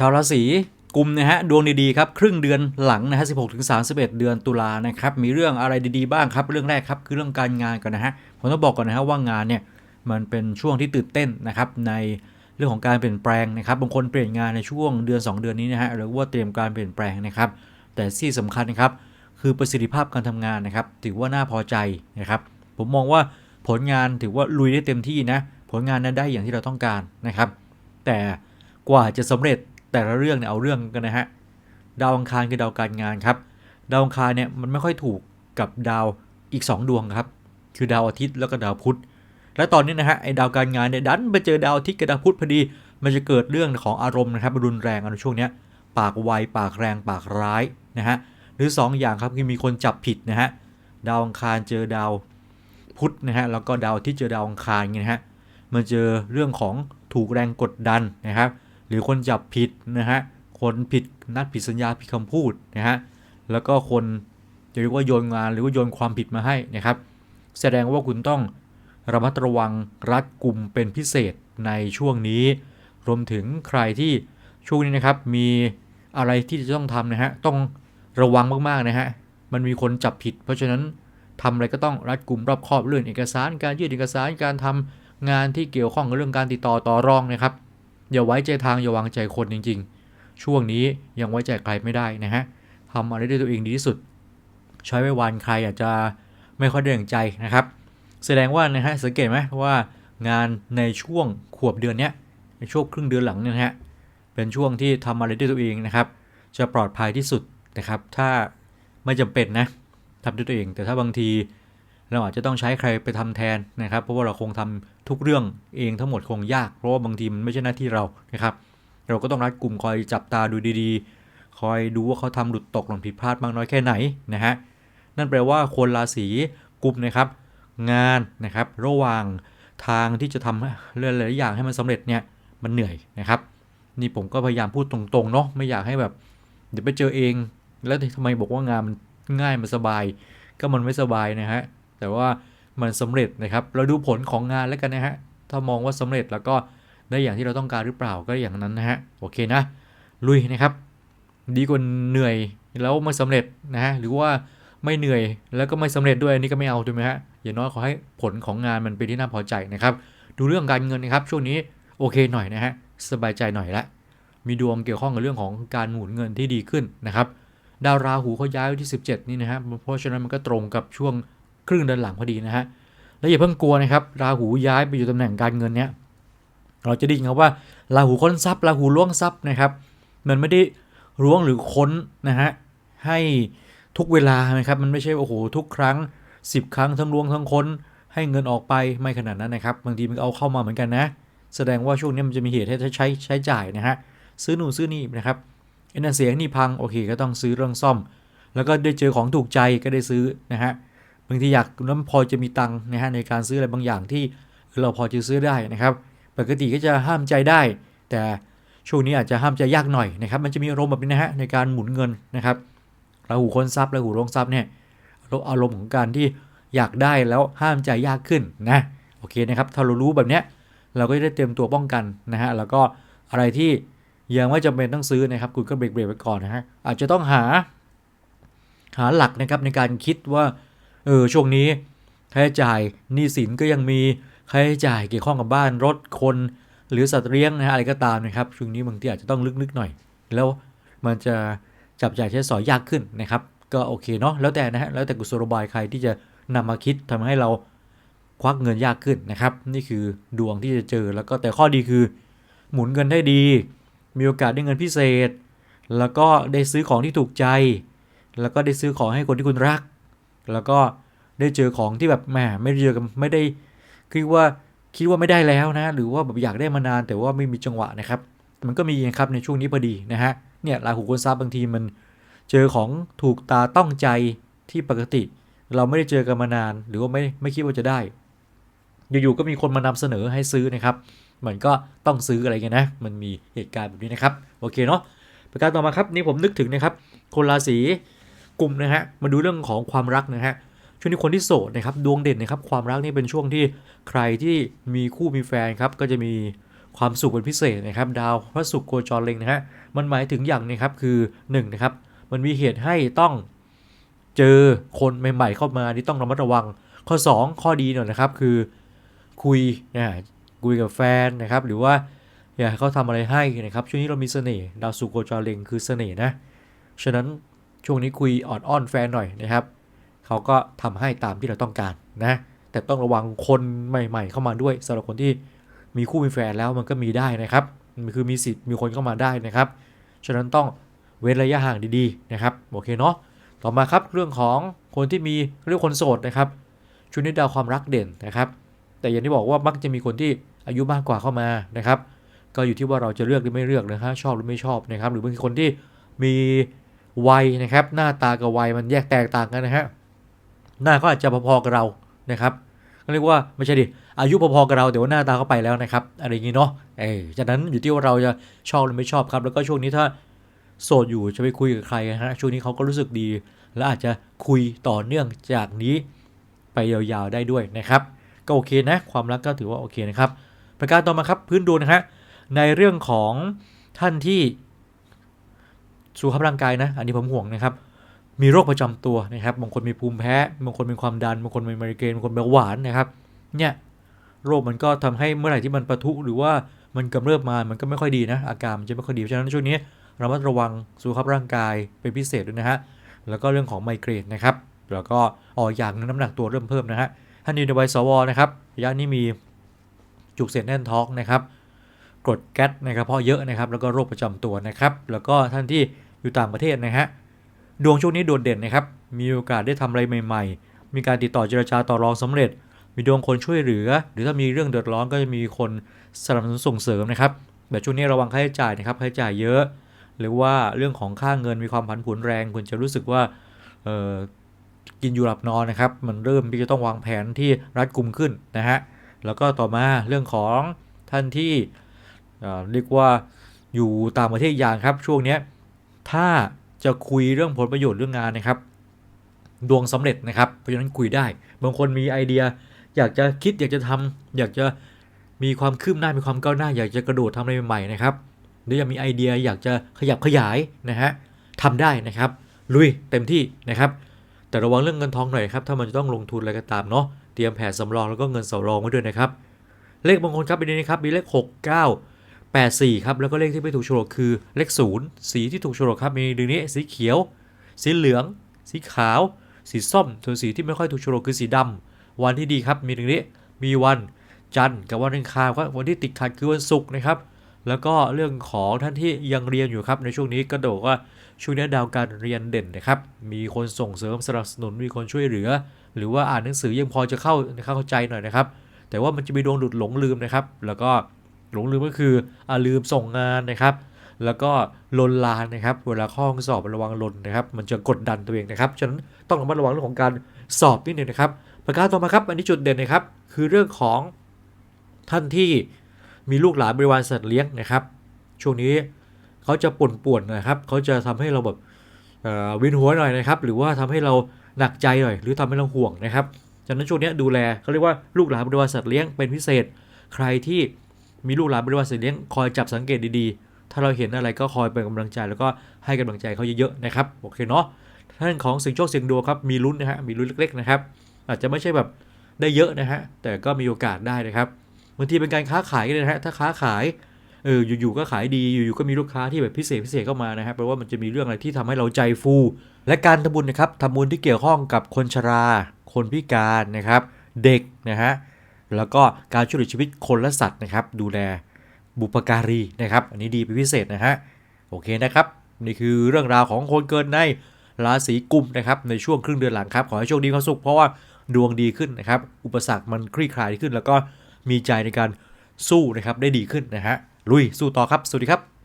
ชาวราศีกุมนะฮะดวงดีๆครับครึ่งเดือนหลังนะฮะ16ถึง31เดือนตุลานะครับมีเรื่องอะไรดีๆบ้างครับเรื่องแรกครับคือเรื่องการงานก่อนนะฮะผมต้องบอกก่อนนะฮะว่างานเนี่ยมันเป็นช่วงที่ตื่นเต้นนะครับในเรื่องของการเปลี่ยนแปลงนะครับบางคนเปลี่ยนงานในช่วงเดือน 2 เดือนนี้นะฮะหรือว่าเตรียมการเปลี่ยนแปลงนะครับแต่ที่สำคัญนะครับคือประสิทธิภาพการทำงานนะครับถือว่าน่าพอใจนะครับผมมองว่าผลงานถือว่าลุยได้เต็มที่นะผลงานนั้นได้อย่างที่เราต้องการนะครับแต่กว่าจะสำเร็จ แต่ละเรื่องเนี่ยเอาเรื่องกันนะฮะดาวอังคารคือดาวการงานครับ ดาวอังคารเนี่ยมันไม่ค่อยถูกกับดาวอีก 2 ดวงครับ คือดาวอาทิตย์แล้วก็ดาวพุธ และตอนนี้นะฮะไอ้ดาวการงานเนี่ยดันไปเจอดาวอาทิตย์กับดาวพุธพอดี มันจะเกิดเรื่องของอารมณ์นะครับรุนแรงในช่วงเนี้ยปากไวปากแรงปากร้ายนะฮะหรือ 2อย่างครับคือมีคนจับผิดนะฮะดาวอังคารเจอดาวพุธนะฮะแล้วก็ดาวอาทิตย์เจอดาวอังคารเงี้ยนะฮะมันเจอเรื่องของถูกแรงกดดันนะครับ หรือคนจับผิดนะฮะคนผิดนัดผิดสัญญาผิดคำพูดนะฮะแล้วก็คนจะเรียกว่าโยนงานหรือว่าโยนความผิดมาให้นะครับ แสดงว่าคุณต้องระมัดระวังรัดกลุ่มเป็นพิเศษในช่วงนี้ รวมถึงใครที่ช่วงนี้นะครับมีอะไรที่จะต้องทำนะฮะต้องระวังมากๆนะฮะมันมีคนจับผิด เพราะฉะนั้นทำอะไรก็ต้องรัดกลุ่มรอบคอบเรื่องเอกสาร การยื่นเอกสารการทำงานที่เกี่ยวข้องกับเรื่องการติดต่อต่อรองนะครับ อย่าไว้ใจทางอย่าวางใจคนจริง ๆ ช่วงนี้ยังไว้ใจใครไม่ได้นะฮะทำอะไรด้วยตัวเองดีที่สุด ใช้ไว้วันใครอาจจะไม่ค่อยได้อย่างใจนะครับ แสดงว่านะฮะสังเกตไหมว่างานในช่วงขวบเดือนเนี้ยในช่วงครึ่งเดือนหลังเนี่ยนะฮะเป็นช่วงที่ทำอะไรด้วยตัวเองนะครับ จะปลอดภัยที่สุดนะครับ ถ้าไม่จำเป็นนะทำด้วยตัวเอง แต่ถ้าบางทีเราอาจจะต้องใช้ใครไปทำแทนนะครับ เพราะว่าเราคงทำ ทุกเรื่องเองทั้งหมดคงยากเพราะว่าบางทีมันไม่ใช่หน้าที่เรานะครับ เราก็ต้องรัดกลุ่มคอยจับตาดูดีๆ คอยดูว่าเขาทำหลุดตกหล่นผิดพลาดมากน้อยแค่ไหนนะฮะนั่นแปลว่าคนราศีกุมนะครับ งานนะครับระหว่างทางที่จะทำเรื่องหลายอย่างให้มันสำเร็จเนี่ยมันเหนื่อยนะครับ นี่ผมก็พยายามพูดตรงๆเนาะไม่อยากให้แบบเดี๋ยวไปเจอเอง แล้วทำไมบอกว่างานมันง่ายมันสบาย ก็มันไม่สบายนะฮะแต่ว่า มันสำเร็จนะครับ เราดูผลของงานแล้วกันนะฮะ ถ้ามองว่าสำเร็จแล้วก็ได้อย่างที่เราต้องการหรือเปล่าก็อย่างนั้นนะฮะ โอเคนะ ลุยนะครับ ดีกว่าเหนื่อยแล้วไม่สำเร็จนะฮะ หรือว่าไม่เหนื่อยแล้วก็ไม่สำเร็จด้วยอันนี่ก็ไม่เอาถูกไหมฮะ อย่างน้อยขอให้ผลของงานมันเป็นที่น่าพอใจนะครับ ดูเรื่องการเงินนะครับ ช่วงนี้โอเคหน่อยนะฮะ สบายใจหน่อยละ มีดวงเกี่ยวข้องกับเรื่องของการหมุนเงินที่ดีขึ้นนะครับ ดาวราหูเขาย้ายวันที่ 17 นี่นะฮะ เพราะฉะนั้นมันก็ตรงกับช่วง ครึ่งเดือนหลังพอดีนะฮะและอย่าเพิ่งกลัวนะครับราหูย้ายไปอยู่ตำแหน่งการเงินเนี้ยเราจะได้ยินคำว่าราหูค้นทรัพย์ราหูล้วงทรัพย์นะครับ มันไม่ได้ล้วงหรือค้นนะฮะให้ทุกเวลานะครับมันไม่ใช่โอ้โหทุกครั้ง 10 ครั้งทั้งล้วงทั้งค้น ให้เงินออกไปไม่ขนาดนั้นนะครับบางทีมันเอาเข้ามาเหมือนกันนะ แสดงว่าช่วงนี้มันจะมีเหตุให้ใช้ใช้จ่ายนะฮะซื้อนู่นซื้อนี่นะครับไอ้นั่นเสียงนี่พังโอเคก็ต้องซื้อเรื่องซ่อม แล้วก็ได้เจอของถูกใจก็ได้ซื้อนะฮะ บางทีอยากนั้นพอจะมีตังค์นะฮะในการซื้ออะไรบางอย่างที่เราพอจะซื้อได้นะครับ ปกติก็จะห้ามใจได้ แต่ช่วงนี้อาจจะห้ามใจยากหน่อยนะครับ มันจะมีอารมณ์แบบนี้นะฮะในการหมุนเงินนะครับราหูค้นทรัพย์ราหูลงทรัพย์เนี่ยอารมณ์ของการที่อยากได้แล้วห้ามใจยากขึ้นนะโอเคนะครับถ้าเรารู้แบบเนี้ยเราก็จะได้เตรียมตัวป้องกันนะฮะแล้วก็อะไรที่ยังไม่จำเป็นต้องซื้อนะครับ คุณก็เบรกเบรกไว้ก่อนนะฮะอาจจะต้องหาหาหลักนะครับในการคิดว่า เออช่วงนี้ค่าใช้จ่ายหนี้สินก็ยังมีค่าใช้จ่ายเกี่ยวข้องกับบ้านรถคน หรือสัตว์เลี้ยงนะอะไรก็ตามนะครับช่วงนี้บางทีอาจจะต้องลึกๆหน่อย แล้วมันจะจับจ่ายใช้สอยยากขึ้นนะครับ ก็โอเคเนาะแล้วแต่นะฮะแล้วแต่กุศโลบายใครที่จะนำมาคิดทำให้เราควักเงินยากขึ้นนะครับ นี่คือดวงที่จะเจอแล้วก็แต่ข้อดีคือ หมุนเงินได้ดี มีโอกาสได้เงินพิเศษ แล้วก็ได้ซื้อของที่ถูกใจ แล้วก็ได้ซื้อของให้คนที่คุณรัก แล้วก็ได้เจอของที่แบบแหมไม่เจอกันไม่ได้คิดว่าคิดว่าไม่ได้แล้วนะ หรือว่าแบบอยากได้มานานแต่ว่าไม่มีจังหวะนะครับ มันก็มีนะครับในช่วงนี้พอดีนะฮะเนี่ยราหูคนทรัพย์บางทีมันเจอของถูกตาต้องใจที่ปกติ เราไม่ได้เจอกันมานาน หรือว่าไม่ไม่คิดว่าจะได้ อยู่ๆก็มีคนมานำเสนอให้ซื้อนะครับมันก็ต้องซื้ออะไรกันนะ มันมีเหตุการณ์แบบนี้นะครับ โอเคเนาะประการต่อมาครับนี่ผมนึกถึงนะครับ คนราศี กลุ่มนะฮะมาดูเรื่องของความรักนะฮะช่วงนี้คนที่โสดนะครับดวงเด่นนะครับความรักนี่เป็นช่วงที่ใครที่มีคู่มีแฟนครับก็จะมีความสุขเป็นพิเศษนะครับ ดาวพระศุกร์โคจรเล็งนะฮะมันหมายถึงอย่างนี้ครับคือ1นนะครับมันมีเหตุให้ต้องเจอคนใหม่ๆเข้ามาที่ต้องระมัดระวัง ข้อ 2 ข้อดีหน่อยนะครับคือคุยนะคุยกับแฟนนะครับ หรือว่าอยากให้เขาทำอะไรให้นะครับช่วงนี้เรามีเสน่ห์ดาวศุโคจรเล็งคือเสน่ห์นะฉะนั้น ช่วงนี้คุยอ่อดอ้อนแฟนหน่อยนะครับเขาก็ทำให้ตามที่เราต้องการนะแต่ต้องระวังคนใหม่ ๆ เข้ามาด้วยสำหรับคนที่มีคู่มีแฟนแล้วมันก็มีได้นะครับมันคือมีสิทธิ์มีคนเข้ามาได้นะครับฉะนั้นต้องเว้นระยะห่างดีๆนะครับโอเคเนาะต่อมาครับเรื่องของคนที่มีเรื่องคนโสดนะครับช่วงนี้ดาวความรักเด่นนะครับ แต่อย่างที่บอกว่ามักจะมีคนที่อายุมากกว่าเข้ามานะครับ ก็อยู่ที่ว่าเราจะเลือกหรือไม่เลือกนะฮะชอบหรือไม่ชอบนะครับ หรือบางคนที่มี วัยนะครับ หน้าตากับวัยมันแยกแตกต่างกันนะฮะหน้าเขาอาจจะพอๆกับเรานะครับก็เรียกว่าไม่ใช่ดิอายุพอๆกับเราแต่ว่าหน้าตาเขาไปแล้วนะครับอะไรอย่างนี้เนาะเออจากนั้นอยู่ที่ว่าเราจะชอบหรือไม่ชอบครับ แล้วก็ช่วงนี้ถ้าโสดอยู่จะไปคุยกับใครนะฮะช่วงนี้เขาก็รู้สึกดี และอาจจะคุยต่อเนื่องจากนี้ไปยาวๆได้ด้วยนะครับ ก็โอเคนะ ความรักก็ถือว่าโอเคนะครับ ประการต่อมาครับพื้นดวงนะฮะในเรื่องของท่านที่ สุขภาพร่างกายนะ อันนี้ผมห่วงนะครับ มีโรคประจำตัวนะครับ บางคนมีภูมิแพ้ บางคนมีความดัน บางคนมีไมเกรน บางคนเบาหวานนะครับ เนี่ยโรคมันก็ทำให้เมื่อไหร่ที่มันประทุหรือว่ามันกำเริบมา มันก็ไม่ค่อยดีนะ อาการมันจะไม่ค่อยดี เพราะฉะนั้นช่วงนี้เรามาระวังสุขภาพร่างกายเป็นพิเศษด้วยนะฮะ แล้วก็เรื่องของไมเกรนนะครับ แล้วก็ออกอย่างนึงน้ำหนักตัวเริ่มเพิ่มนะฮะ ท่านอยู่ในวัยสวนะครับระยะนี้มีจุกเสียดแน่นท้องนะครับกรดแก๊สนะครับเพราะเยอะนะครับ แล้วก็โรคประจำตัวนะครับ แล้วก็ท่านที่ อยู่ต่างประเทศนะฮะดวงช่วงนี้โดดเด่นนะครับ มีโอกาสได้ทำอะไรใหม่ๆ มีการติดต่อเจรจาต่อรองสำเร็จ มีดวงคนช่วยเหลือ หรือถ้ามีเรื่องเดือดร้อนก็จะมีคนสนับสนุนส่งเสริมนะครับแต่ช่วงนี้ระวังค่าใช้จ่ายนะครับค่าใช้จ่ายเยอะ หรือว่าเรื่องของค่าเงินมีความผันผวนแรงคุณจะรู้สึกว่ากินอยู่หลับนอนนะครับ มันเริ่มที่จะต้องวางแผนที่รัดกุมขึ้นนะฮะ แล้วก็ต่อมาเรื่องของท่านที่เเรียกว่าอยู่ต่างประเทศอย่างครับช่วงนี้ ถ้าจะคุยเรื่องผลประโยชน์เรื่องงานนะครับ ดวงสำเร็จนะครับ เพราะฉะนั้นคุยได้ บางคนมีไอเดีย อยากจะคิดอยากจะทำอยากจะมีความคืบหน้ามีความก้าวหน้า อยากจะกระโดดทำอะไรใหม่ๆนะครับหรืออยากมีไอเดียอยากจะขยับขยายนะฮะทำได้นะครับลุยเต็มที่นะครับ แต่ระวังเรื่องเงินทองหน่อยครับถ้ามันจะต้องลงทุนอะไรก็ตามเนาะเตรียมแผนสำรองแล้วก็เงินสำรองไว้ด้วยนะครับ เลขมงคลครับปีนี้ครับมีเลข 6 9 8 4 ครับ แล้วก็เลขที่ไม่ถูกโฉลกคือเลข 0 สีที่ถูกโฉลกครับมีดังนี้สีเขียว สีเหลือง สีขาว สีส้มส่วนสีที่ไม่ค่อยถูกโฉลกคือสีดำวันที่ดีครับมีดังนี้มีวันจันทร์กับวันอังคารครับวันที่ติดขัดคือวันศุกร์นะครับ แล้วก็เรื่องของท่านที่ยังเรียนอยู่ครับในช่วงนี้ก็โดดว่าช่วงนี้ดาวการเรียนเด่นนะครับ มีคนส่งเสริมสนับสนุนมีคนช่วยเหลือ หรือว่าอ่านหนังสือยังพอจะเข้าเข้าใจหน่อยนะครับ แต่ว่ามันจะมีดวงหลุดหลงลืมนะครับ แล้วก็ หลงลืมก็คืออ่าลืมส่งงานนะครับ แล้วก็ลนลานนะครับ เวลาข้อข้อสอบระวังลนนะครับ มันจะกดดันตัวเองนะครับฉะนั้นต้องระมัดระวังเรื่องของการสอบนิดหนึ่งนะครับ ประการต่อมาครับ อันนี้จุดเด่นนะครับ คือเรื่องของท่านที่มีลูกหลานบริวารสัตว์เลี้ยงนะครับ ช่วงนี้เขาจะป่นป่วนนะครับเขาจะทำให้เราแบบเอ่อวินหัวหน่อยนะครับ หรือว่าทำให้เราหนักใจหน่อย หรือทำให้เราห่วงนะครับฉะนั้นช่วงนี้ดูแลเขาเรียกว่าลูกหลานบริวารสัตว์เลี้ยงเป็นพิเศษ ใครที่ มีลูกหลานบริวารสัตว์เลี้ยงคอยจับสังเกตดีๆ ถ้าเราเห็นอะไรก็คอยเป็นกำลังใจแล้วก็ให้กำลังใจเขาเยอะๆนะครับโอเคเนาะท่านของสียงโชคสียงดวงครับมีลุ้นนะฮะมีลุ้นเล็กๆนะครับ อาจจะไม่ใช่แบบได้เยอะนะฮะแต่ก็มีโอกาสได้นะครับบางทีเป็นการค้าขายก็ได้นะฮะถ้าค้าขายเอออยู่ๆก็ขายดีอยู่ๆก็มีลูกค้าที่แบบพิเศษพิเศษเข้ามานะครับแปลว่ามันจะมีเรื่องอะไรที่ทำให้เราใจฟู และการทำบุญนะครับทำบุญที่เกี่ยวข้องกับคนชรา คนพิการนะครับ เด็กนะฮะ แล้วก็การช่วยเหลือชีวิตคนและสัตว์นะครับ ดูแลบุปการีนะครับ อันนี้ดีเป็นพิเศษนะฮะ โอเคนะครับ นี่คือเรื่องราวของคนเกิดในราศีกุมนะครับ ในช่วงครึ่งเดือนหลังครับ ขอให้โชคดีความสุขเพราะว่าดวงดีขึ้นนะครับ อุปสรรคมันคลี่คลายขึ้น แล้วก็มีใจในการสู้นะครับ ได้ดีขึ้นนะฮะ ลุยสู้ต่อครับ สวัสดีครับ